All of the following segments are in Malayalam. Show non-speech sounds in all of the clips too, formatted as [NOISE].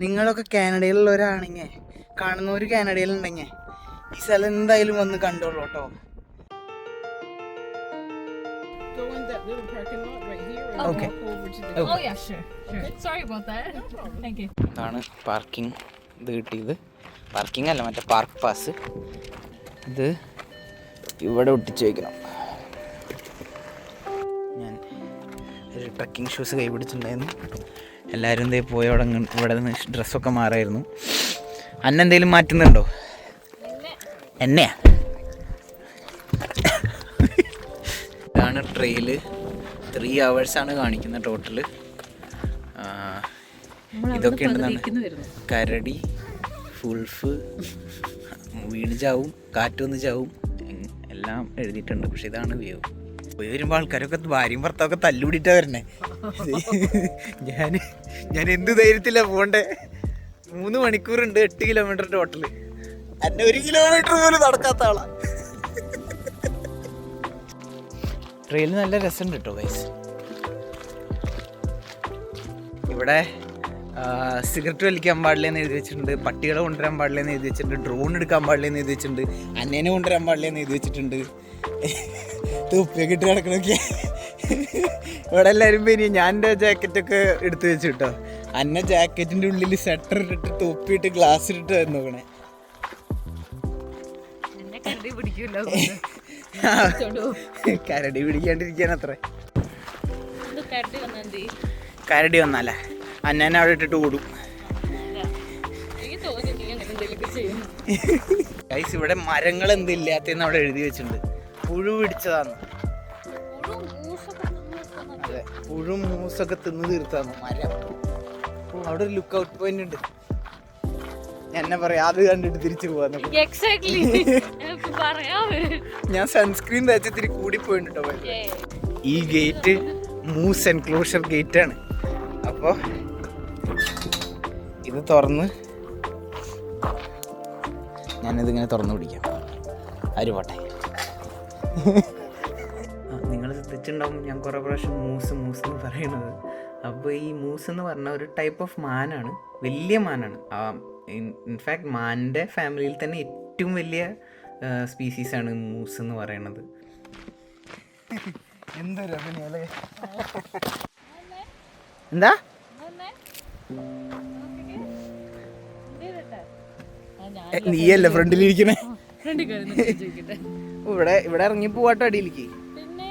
നിങ്ങളൊക്കെ കാനഡയിലുള്ളവരാണെങ്കിൽ കാണുന്നവർ കാനഡയിലുണ്ടെങ്കിൽ ഈ സ്ഥലം എന്തായാലും വന്ന് കണ്ടോളൂ കേട്ടോ. Oh. ഇതാണ് പാർക്കിംഗ് ഇത് കിട്ടിയത്. പാർക്കിംഗ് അല്ല മറ്റേ പാർക്ക് പാസ് ഇത് ഇവിടെ ഒട്ടിച്ച് വയ്ക്കണം ഞാൻ ഒരു ട്രക്കിംഗ് ഷൂസ് കൈ പിടിച്ചിട്ടുണ്ടായിരുന്നു എല്ലാവരും ഇതേ പോയ അവിടെ ഇവിടെ നിന്ന് ഡ്രസ്സൊക്കെ മാറായിരുന്നു. അന്ന എന്തെങ്കിലും മാറ്റുന്നുണ്ടോ? എന്നെയാ ഇതാണ് ട്രെയിൽ ത്രീ ആണ് കാണിക്കുന്നത് ടോട്ടൽ ഇതൊക്കെ ഉണ്ടെന്നാണ് കരടി ഫുൾഫ് വീണ് ചാവും കാറ്റൊന്ന് ചാവും എല്ലാം എഴുതിയിട്ടുണ്ട്. പക്ഷെ ഇതാണ് വ്യൂ പോയി. വരുമ്പോൾ ആൾക്കാരൊക്കെ ഭാര്യയും ഭർത്താവൊക്കെ തല്ലുപിടിട്ടാ വരണേ. ഞാൻ ഞാൻ എന്ത് ധൈര്യത്തിലാ പോണ്ടേ? മൂന്ന് മണിക്കൂറുണ്ട് എട്ട് കിലോമീറ്റർ ടോട്ടൽ എന്നെ ഒരു കിലോമീറ്റർ പോലും നടക്കാത്ത ആളാ. ട്രെയിനിൽ നല്ല രസമുണ്ട് കേട്ടോ ഗൈസ് ഇവിടെ സിഗരറ്റ് വലിക്കാൻ പാടില്ലെന്ന് എഴുതി വെച്ചിട്ടുണ്ട് പട്ടികളെ കൊണ്ടുവരാൻ പാടില്ലെന്ന് എഴുതി വെച്ചിട്ടുണ്ട് ഡ്രോൺ എടുക്കാൻ പാടില്ലെന്ന് എഴുതി വെച്ചിട്ടുണ്ട് അന്നേനെ കൊണ്ടുവരാൻ പാടില്ലെന്ന് എഴുതി വെച്ചിട്ടുണ്ട്. തുപ്പിയൊക്കെ ഇട്ട് കിടക്കണൊക്കെ. ഇവിടെ എല്ലാവരും പേര് ഞാൻ എന്റെ ജാക്കറ്റൊക്കെ എടുത്ത് വെച്ചു കേട്ടോ അന്ന ജാക്കറ്റിന്റെ ഉള്ളിൽ സ്വെറ്റർ ഇട്ടിട്ട് തൊപ്പിയിട്ട് ഗ്ലാസ് ഇട്ടിട്ട് നോക്കണേ കരടി പിടിക്കാണ്ടിരിക്കാൻ അത്ര. കരടി വന്നാലേ? അന്നേനെ അവിടെ ഇട്ടിട്ട് ഓടും. ഗൈസ് ഇവിടെ മരങ്ങൾ എന്തില്ലാത്തെന്ന് അവിടെ എഴുതി വെച്ചിട്ടുണ്ട്. പുഴു പിടിച്ചതാന്ന് അതെ പുഴു മൂസൊക്കെ തിന്ന് തീർത്താന്ന്. മരം. അവിടെ ഒരു ലുക്ക് ഔട്ട് പോയിന്റ് ഉണ്ട്. ഞാൻ എന്നെ പറയാം അത് കണ്ടിട്ട് തിരിച്ചു പോവാന്ന്. എക്സാക്ട്ലി ഞാൻ സൺസ്ക്രീൻ തേച്ച് ഇത്തിരി കൂടി പോയിട്ടോ ഈ ഗേറ്റ് മൂസ് എൻക്ലോഷർ ഗേറ്റ് ആണ്. അപ്പോൾ ഇത് തുറന്ന് ഞാനിതിങ്ങനെ തുറന്നു പിടിക്കാം. ആര് പോട്ടെ. നിങ്ങൾ ശ്രദ്ധിച്ചിട്ടുണ്ടാവും ഞാൻ കുറേ പ്രാവശ്യം മൂസ് മൂസ് എന്ന് പറയുന്നത്. അപ്പോൾ ഈ മൂസ് എന്ന് പറഞ്ഞ ഒരു ടൈപ്പ് ഓഫ് മാനാണ് വലിയ മാനാണ് ഇൻഫാക്ട് മാനിന്റെ ഫാമിലിയിൽ തന്നെ ഏറ്റവും വലിയ സ്പീസീസാണ് മൂസ് എന്ന് പറയുന്നത് എന്തൊരു അഭിനയല്ലേ എന്താ? നീയല്ലേ ഫ്രണ്ടിലിരിക്കണേ ഫ്രണ്ടിൽ ഇവിടെ ഇവിടെ ഇറങ്ങി പോവാട്ടോ അടിയിലേക്ക്. പിന്നെ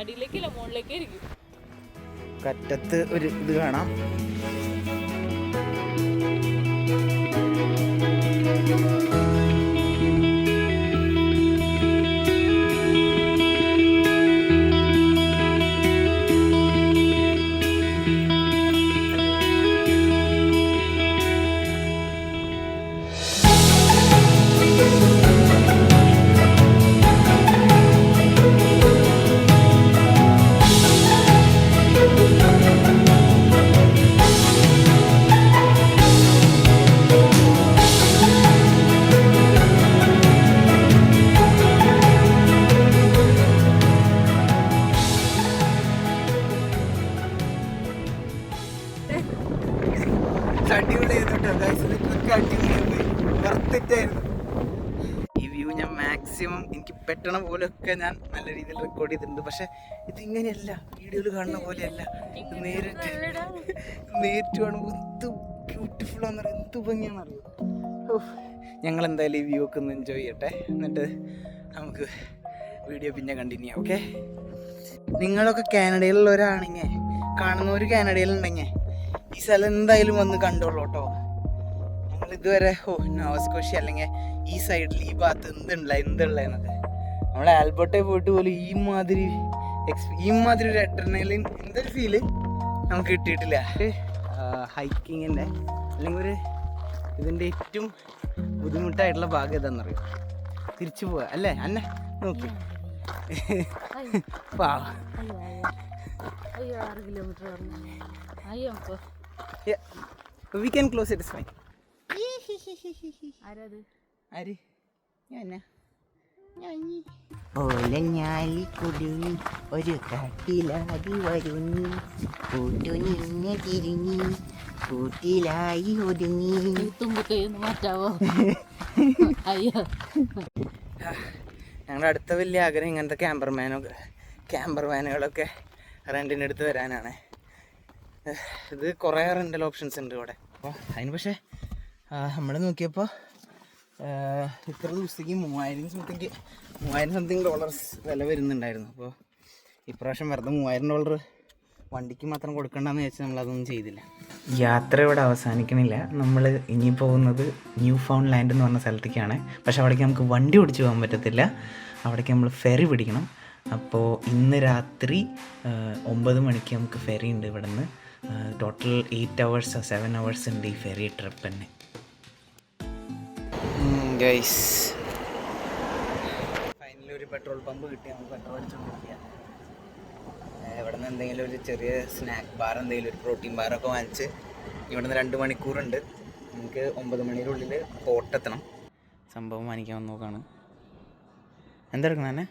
അടിയിലേക്കില്ല മുകളിലേക്ക് ഇരിക്കും കറ്റത്ത് ഒരു ഇത് കാണാം. അടിപൊളിയായിരുന്നു മാക്സിമം എനിക്ക് പെട്ടണ പോലെയൊക്കെ ഞാൻ നല്ല രീതിയിൽ റെക്കോർഡ് ചെയ്തിട്ടുണ്ട്. പക്ഷെ ഇതിങ്ങനെയല്ല. വീഡിയോയിൽ കാണുന്ന പോലെയല്ല. നേരിട്ട് [LAUGHS] നേരിട്ട് കാണുമ്പോൾ എന്ത് ബ്യൂട്ടിഫുൾ ആണെന്ന് എന്ത് ഭംഗിയാണെന്നറിയോ ഞങ്ങൾ എന്തായാലും ഈ വ്യൂ ഒക്കെ ഒന്ന് എൻജോയ് ചെയ്യട്ടെ. എന്നിട്ട് നമുക്ക് വീഡിയോ പിന്നെ കണ്ടിന്യൂ ഓക്കെ നിങ്ങളൊക്കെ കാനഡയിലുള്ളവരാണെങ്കിൽ കാണുന്നവർ കാനഡയിലുണ്ടെങ്കിൽ ഈ സ്ഥലം എന്തായാലും വന്ന് കണ്ടോളൂ കേട്ടോ. ഞങ്ങൾ ഇതുവരെ ഓ നോവസ്കോഷി അല്ലെങ്കിൽ ഈ സൈഡിൽ ഈ ഭാഗത്ത് എന്തുള്ള എന്തുള്ള എന്നൊക്കെ നമ്മൾ ആൽബർട്ടെ പോയിട്ട് പോലും ഈ മാതിരി ഈ മാതിരി ഒരു അഡ്രനലിൻ എന്തൊരു ഫീൽ നമുക്ക് കിട്ടിയിട്ടില്ല. ഹൈക്കിങ്ങിന്റെ അല്ലെങ്കിൽ ഒരു ഇതിന്റെ ഏറ്റവും ബുദ്ധിമുട്ടായിട്ടുള്ള ഭാഗം ഏതാണെന്നറിയോ തിരിച്ചു പോവാ അല്ലേ? അന്നെ നോക്കി. അയ്യോ. ആറ് കിലോമീറ്റർ അയ്യോ അപ്പൊ. We can close it fine ആരത്? ആര് ഞാനാ. ഓലഞ്ഞാലിക്കുടി ഒരു കാട്ടിലാടി വരുന്നു. കൂട്ടു നിന്നെ തിരിഞ്ഞി കൂട്ടിലായി ഒതുങ്ങി. തുമ്പിക്കൈന്ന് മാറ്റാവോ? [LAUGHS] അയ്യോ. ഞങ്ങളുടെ അടുത്ത വലിയ ആഗ്രഹം ഇങ്ങനത്തെ ക്യാമ്പർമാനോ ക്യാമ്പർമാനുകളൊക്കെ റെന്റിനെടുത്ത് വരാനാണ്. ഇത് കുറേ റെന്റൽ ഓപ്ഷൻസ് ഉണ്ട് ഇവിടെ. അപ്പോൾ അതിന് പക്ഷേ നമ്മൾ നോക്കിയപ്പോൾ ഇത്ര ദിവസത്തേക്ക് മൂവായിരം സംതിങ് മൂവായിരം സംതിങ് ഡോളർസ് വില വരുന്നുണ്ടായിരുന്നു. അപ്പോൾ ഇപ്രാവശ്യം വെറുതെ മൂവായിരം ഡോളർ വണ്ടിക്ക് മാത്രം കൊടുക്കണ്ടെന്ന് വെച്ചാൽ നമ്മളതൊന്നും ചെയ്തില്ല. യാത്ര ഇവിടെ അവസാനിക്കണില്ല. നമ്മൾ ഇനി പോകുന്നത് ന്യൂ ഫൗണ്ട് ലാൻഡ് എന്ന് പറഞ്ഞ സ്ഥലത്തേക്കാണ്. പക്ഷെ അവിടേക്ക് നമുക്ക് വണ്ടി ഓടിച്ചു പോകാൻ പറ്റത്തില്ല. അവിടേക്ക് നമ്മൾ ഫെറി പിടിക്കണം. അപ്പോൾ ഇന്ന് രാത്രി ഒമ്പത് മണിക്ക് നമുക്ക് ഫെറി ഉണ്ട് ഇവിടെ നിന്ന് total eight hours seven hours ഉണ്ട് ഈ ഫെറി ട്രിപ്പ് തന്നെ. ഗൈസ് ഫൈനലി ഒരു പെട്രോൾ പമ്പ് കിട്ടി. നമുക്ക് പെട്രോൾ അടിച്ചുകൊണ്ടിരിക്കുക ഇവിടെ നിന്ന് എന്തെങ്കിലും ഒരു ചെറിയ സ്നാക്ക് ബാർ എന്തെങ്കിലും ഒരു പ്രോട്ടീൻ ബാറൊക്കെ വാങ്ങിച്ച് ഇവിടെ നിന്ന് രണ്ട് മണിക്കൂറുണ്ട്. നമുക്ക് ഒമ്പത് മണിയുടെ ഉള്ളിൽ കോട്ടെത്തണം സംഭവം വാങ്ങിക്കാൻ വന്ന് നോക്കാണ് എന്തെടുക്കണം എന്നെ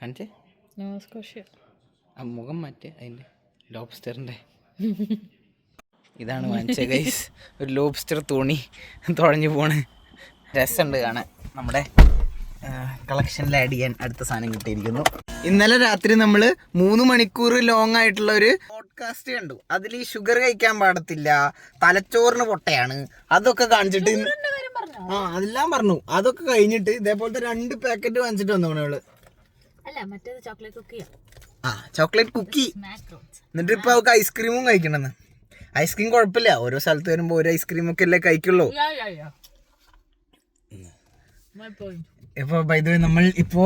കാണിച്ചേ? ആ മുഖം മാറ്റേ അതിന്റെ. ലോബ്സ്റ്ററിന്റെ ഇതാണ് വാങ്ങിച്ചത് ഗൈസ് ഒരു ലോബ്സ്റ്റർ തോണി തുഴഞ്ഞു പോണ്. രസമുണ്ട് കാണാൻ. നമ്മുടെ കളക്ഷനിൽ ആഡ് ചെയ്യാൻ അടുത്ത സാധനം കിട്ടിയിരിക്കുന്നു. ഇന്നലെ രാത്രി നമ്മൾ മൂന്ന് മണിക്കൂർ ലോങ് ആയിട്ടുള്ള ഒരു പോഡ്കാസ്റ്റ് കണ്ടു. അതിൽ ഈ ഷുഗർ കഴിക്കാൻ പാടത്തില്ല. തലച്ചോറിന് പൊട്ടയാണ്. അതൊക്കെ കാണിച്ചിട്ട് ആ അതെല്ലാം പറഞ്ഞു. അതൊക്കെ കഴിഞ്ഞിട്ട് ഇതേപോലത്തെ രണ്ട് പാക്കറ്റ് വാങ്ങിച്ചിട്ട് വന്നു അവൾ ആ. ചോക്ലേറ്റ് കുക്കി എന്നിട്ട് ഇപ്പൊ അവൾക്ക് ഐസ്ക്രീമും കഴിക്കണമെന്ന്. ഐസ്ക്രീം കുഴപ്പമില്ല. ഓരോ സ്ഥലത്ത് വരുമ്പോ ഒരു ഐസ്ക്രീം ഒക്കെ അല്ലേ കഴിക്കുള്ളൂ. ഇപ്പൊ ബൈ ദ വേ നമ്മൾ ഇപ്പോ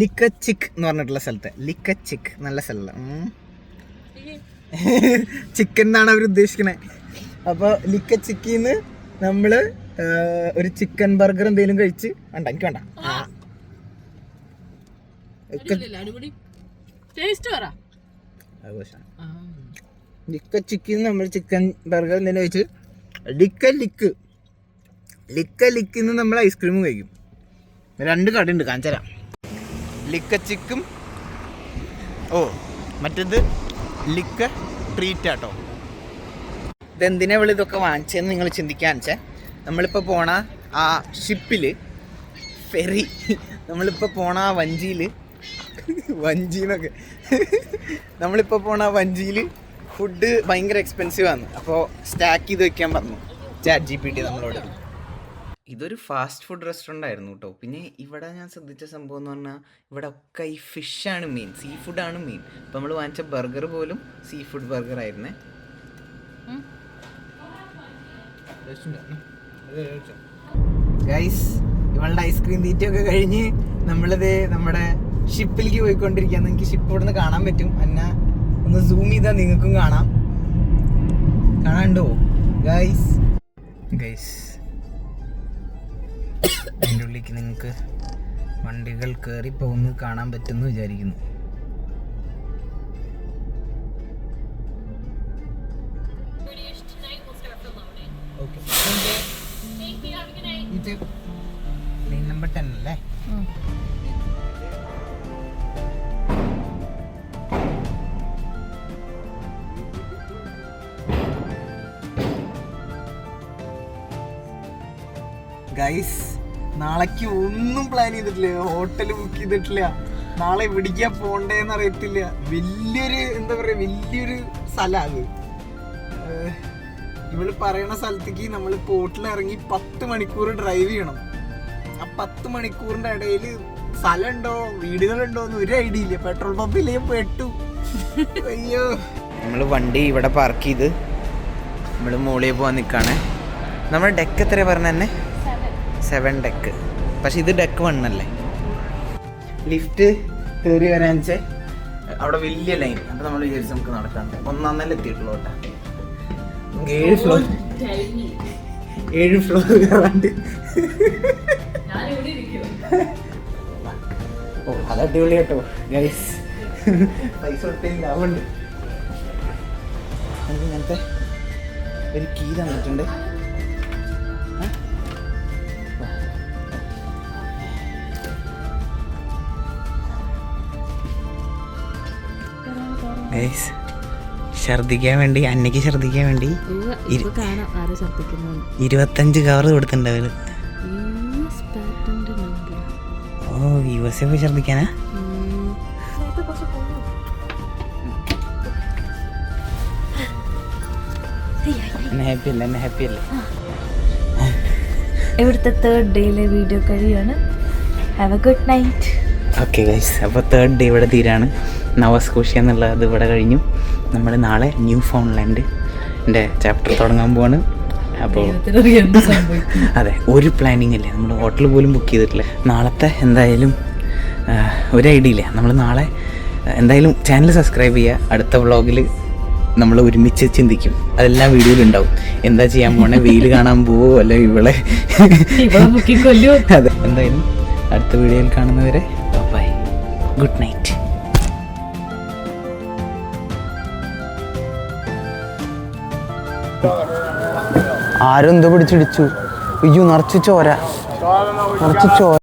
ലിക്കച്ചിക്ക് എന്ന് പറഞ്ഞിട്ടുള്ള സ്ഥലത്ത്. ലിക്കച്ചിക്ക് നല്ല സ്ഥലം ചിക്കൻ എന്നാണ് അവർ ഉദ്ദേശിക്കുന്നത് അപ്പൊ ലിക്കച്ചിക്കിന്ന് നമ്മൾ ഒരു ചിക്കൻ ബർഗർ എന്തെങ്കിലും കഴിച്ച് വേണ്ട എനിക്ക് വേണ്ട. ടേസ്റ്റ് പറ. ലിക്ക ചിക്കൻ നമ്മൾ ചിക്കൻ ബർഗർ എന്തെങ്കിലും കഴിച്ച് ലിക്ക ലിക്ക് ലിക്ക ലിക്കിന്ന് നമ്മൾ ഐസ്ക്രീമും കഴിക്കും. രണ്ട് കട ഉണ്ട് കാണിച്ചരാം ലിക്ക ചിക്കും ഓ മറ്റേത് ലിക്ക ട്രീറ്റ് ആട്ടോ. ഇതെന്തിനാ ഇവിടെ ഇതൊക്കെ വാങ്ങിച്ചതെന്ന് നിങ്ങൾ ചിന്തിക്കാൻ വെച്ചാൽ നമ്മളിപ്പോൾ പോണ ആ ഷിപ്പിൽ ഫെറി നമ്മളിപ്പോൾ പോണ ആ വഞ്ചിയിൽ വഞ്ചിന്നൊക്കെ. നമ്മളിപ്പോൾ പോണ ആ വഞ്ചിയിൽ ഫുഡ് ഭയങ്കര എക്സ്പെൻസീവ് ആണ്. അപ്പോൾ സ്റ്റാക്ക് ചെയ്ത് വെക്കാൻ പറഞ്ഞു. ചാറ്റ് ജി പി ടി നമ്മളോട്. ഇതൊരു ഫാസ്റ്റ് ഫുഡ് റെസ്റ്റോറന്റ് ആയിരുന്നു കേട്ടോ പിന്നെ ഇവിടെ ഞാൻ ശ്രദ്ധിച്ച സംഭവം എന്ന് പറഞ്ഞാൽ ഇവിടെ ഒക്കെ ഈ ഫിഷാണ് മെയിൻ സീ ഫുഡാണ് മെയിൻ ഇപ്പം നമ്മൾ വാങ്ങിച്ച ബർഗർ പോലും സീ ഫുഡ് ബർഗർ ആയിരുന്നേ ഗൈസ് ഇവളുടെ ഐസ്ക്രീം തീറ്റയൊക്കെ കഴിഞ്ഞ് നമ്മളിത് നമ്മുടെ ഷിപ്പിലേക്ക് പോയിക്കൊണ്ടിരിക്കുക നിങ്ങൾക്ക് ഷിപ്പ് ഇവിടെ നിന്ന് കാണാൻ പറ്റും. എന്നെ ഒന്ന് സൂം ചെയ്താൽ നിങ്ങൾക്കും കാണാം. കാണാണ്ടോ? ഗൈസ് ഗൈസ് അതിന്റെ ഉള്ളിലേക്ക് നിങ്ങൾക്ക് വണ്ടികൾ കയറി പോകുന്നത് കാണാൻ പറ്റുമെന്ന് വിചാരിക്കുന്നു. ഓക്കെ നമ്പർ ടെൻ അല്ലേ? ഗൈസ് നാളേക്ക് ഒന്നും പ്ലാൻ ചെയ്തിട്ടില്ല. ഹോട്ടൽ ബുക്ക് ചെയ്തിട്ടില്ല. നാളെ എവിടേക്കാ പോണ്ടേന്ന് അറിയത്തില്ല. വലിയൊരു എന്താ പറയാ വലിയൊരു സ്ഥലമാണ് പറയുന്ന ഇവൾ പറയണ സ്ഥലത്തേക്ക് നമ്മൾ പോട്ടിൽ ഇറങ്ങി പത്ത് മണിക്കൂർ ഡ്രൈവ് ചെയ്യണം. ആ പത്ത് മണിക്കൂറിന്റെ ഇടയിൽ സ്ഥലമുണ്ടോ? വീടുകളുണ്ടോ എന്ന് ഒരു ഐഡിയ ഇല്ല. പെട്രോൾ പമ്പിൽ പെട്ടു. അയ്യോ. നമ്മൾ വണ്ടി ഇവിടെ പാർക്ക് ചെയ്ത് നമ്മൾ മുകളിൽ പോകാൻ നിൽക്കുകയാണ് നമ്മുടെ ഡെക്ക് എത്ര പറഞ്ഞ തന്നെ സെവൻ ഡെക്ക് പക്ഷെ ഇത് ഡെക്ക് വൺ അല്ലേ? ലിഫ്റ്റ് കയറി വരാൻ വെച്ചാൽ അവിടെ വലിയ ലൈൻ അപ്പോൾ നമ്മൾ വിചാരിച്ചു നമുക്ക് നടക്കാം. ഒന്നാം നില എത്തിയിട്ടുള്ളൂ കേട്ടോ. ഏഴ് ഫ്ലോർ ഏഴ് ഫ്ലോർ കയറാണ്ട്. ഓ അത് അടിപൊളി കേട്ടോ ഗൈസ് പൈസ ഒട്ടും ലാഭമുണ്ട്. നമുക്ക് ഇങ്ങനത്തെ ഒരു കീ തന്നിട്ടുണ്ട്. ഗൈസ് ഛർദിക്കാൻ വേണ്ടി അന്നയ്ക്ക് ഛർദിക്കാൻ വേണ്ടി ഇരുപത്തഞ്ച് കവർ കൊടുത്തിട്ടുണ്ട് അവർ. ഓ യു എസ് എ പോയി ഛർദിക്കാനാ? എന്നെ ഹാപ്പി അല്ല എന്നെ ഹാപ്പി അല്ലേ? ഇവിടുത്തെ തേർഡ് ഡേയിലെ video കഴിയാണ്. Have a good night okay guys അപ്പോൾ തേർഡ് ഡേ ഇവിടെ തീരാണ്. നവസ്കോഷ്യ എന്നുള്ളത് ഇവിടെ കഴിഞ്ഞു. നമ്മൾ നാളെ ന്യൂ ഫോൺലാൻഡ് എന്റെ ചാപ്റ്റർ തുടങ്ങാൻ പോവാണ്. അപ്പോൾ [LAUGHS] അതെ ഒരു പ്ലാനിങ് ഇല്ല. നമ്മൾ ഹോട്ടൽ പോലും ബുക്ക് ചെയ്തിട്ടില്ല. നാളത്തെ എന്തായാലും ഒരു ഐഡിയ ഇല്ല. നമ്മൾ നാളെ എന്തായാലും ചാനൽ സബ്സ്ക്രൈബ് ചെയ്യുക അടുത്ത വ്ളോഗിൽ നമ്മൾ ഒരുമിച്ച് ചിന്തിക്കും. അതെല്ലാം വീഡിയോയിൽ ഉണ്ടാവും. എന്താ ചെയ്യാൻ പോണേ? വെയിൽ കാണാൻ പോവോ? അല്ലെ ഇവളെ? അതെ എന്തായാലും അടുത്ത വീഡിയോയിൽ കാണുന്നവരെ ബൈ ഗുഡ് നൈറ്റ് ആരും എന്തോ പിടിച്ചിടിച്ചു. അയ്യോ നിറച്ച് ചോര. നിറച്ച് ചോര.